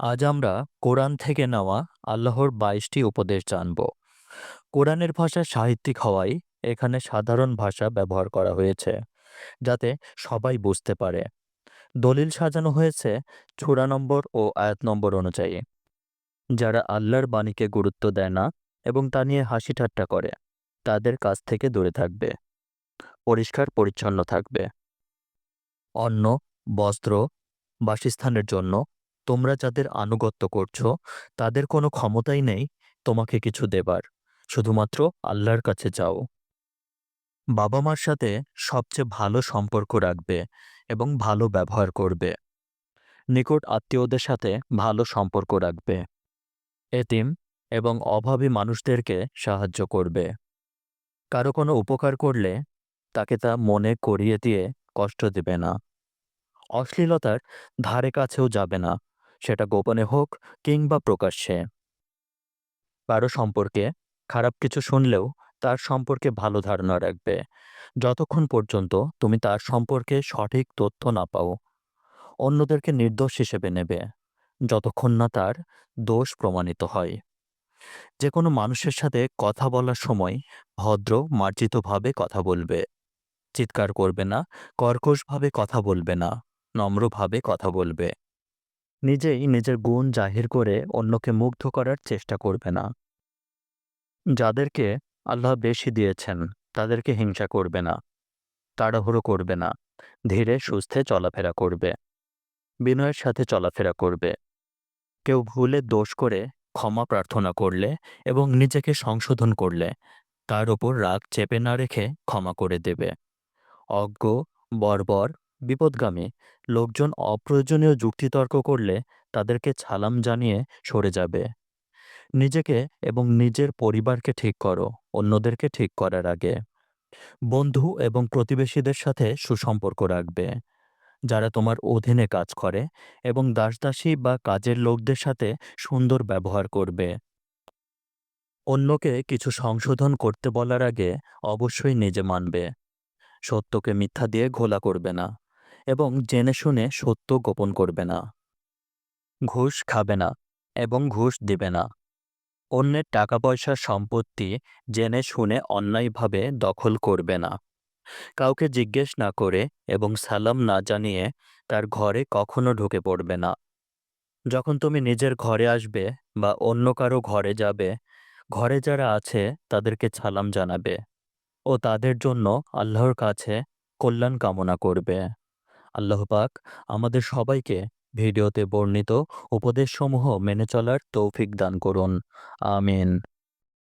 আজ আমরা কোরআন থেকে নেওয়া আল্লাহর বাইশটি উপদেশ জানব। কোরআনের ভাষা সাহিত্যিক হওয়ায় এখানে সাধারণ ভাষা ব্যবহার করা হয়েছে, যাতে সবাই বুঝতে পারে। দলিল সাজানো হয়েছে ছুরা নম্বর ও আয়াত নম্বর অনুযায়ী। যারা আল্লাহর বাণীকে গুরুত্ব দেয় না এবং তা নিয়ে হাসি ঠাট্টা করে, তাদের কাছ থেকে দূরে থাকবে, পরিষ্কার পরিচ্ছন্ন থাকবে। অন্ন, বস্ত্র, বাসস্থানের জন্য তোমরা যাদের আনুগত্য করছ, তাদের কোনো ক্ষমতাই নেই তোমাকে কিছু দেবার। শুধুমাত্র আল্লাহর কাছে যাও। বাবা মার সাথে সবচেয়ে ভালো সম্পর্ক রাখবে এবং ভালো ব্যবহার করবে। নিকট আত্মীয়দের সাথে ভালো সম্পর্ক রাখবে। এতিম এবং অভাবী মানুষদেরকে সাহায্য করবে। কারও কোনো উপকার করলে তাকে তা মনে করিয়ে দিয়ে কষ্ট দেবে না। অশ্লীলতার ধারে কাছেও যাবে না। সেটা গোপনে হোক কিংবা প্রকাশ্যে। কারও সম্পর্কে খারাপ কিছু শুনলেও তার সম্পর্কে ভালো ধারণা রাখবে। যতক্ষণ পর্যন্ত তুমি তার সম্পর্কে সঠিক তথ্য না পাও, অন্যদেরকে নির্দোষ হিসেবে নেবে, যতক্ষণ না তার দোষ প্রমাণিত হয়। যে কোনো মানুষের সাথে কথা বলার সময় ভদ্র, মার্জিতভাবে কথা বলবে। চিৎকার করবে না, কর্কশভাবে কথা বলবে না, নম্রভাবে কথা বলবে। নিজেই নিজের গুণ জাহির করে অন্যকে মুগ্ধ করার চেষ্টা করবে না। যাদেরকে আল্লাহ বেশি দিয়েছেন, তাদেরকে হিংসা করবে না, তাড়াহুড়ো করবে না, ধীরে সুস্থে চলাফেরা করবে, বিনয়ের সাথে চলাফেরা করবে। কেউ ভুলে দোষ করে ক্ষমা প্রার্থনা করলে এবং নিজেকে সংশোধন করলে তার ওপর রাগ চেপে না রেখে ক্ষমা করে দেবে। অজ্ঞ, বর্বর বিপদগামী লোকজন অপ্রয়োজনীয় যুক্তিতর্ক করলে তাদেরকে ছালাম জানিয়ে সরে যাবে। নিজেকে এবং নিজের পরিবারকে ঠিক করো, অন্যদেরকে ঠিক করার আগে। বন্ধু এবং প্রতিবেশীদের সাথে সুসম্পর্ক রাখবে। যারা তোমার অধীনে কাজ করে এবং দাসদাসী বা কাজের লোকদের সাথে সুন্দর ব্যবহার করবে। অন্যকে কিছু সংশোধন করতে বলার আগে অবশ্যই নিজে মানবে। সত্যকে মিথ্যা দিয়ে ঘোলা করবে না। এবং জেনে শুনে সত্য গোপন করবে না। ঘুষ খাবে না এবং ঘুষ দিবে না। অন্যের টাকা পয়সা সম্পত্তি জেনে শুনে অন্যায়ভাবে দখল করবে না। কাউকে জিজ্ঞেস না করে এবং সালাম না জানিয়ে তার ঘরে কখনো ঢুকে পড়বে না। যখন তুমি নিজের ঘরে আসবে বা অন্য কারও ঘরে যাবে, ঘরে যারা আছে তাদেরকে সালাম জানাবে ও তাদের জন্য আল্লাহর কাছে কল্যাণ কামনা করবে। আল্লাহ পাক আমাদের সবাইকে ভিডিওতে বর্ণিত উপদেশসমূহ মেনে চলার তৌফিক দান করুন। আমিন।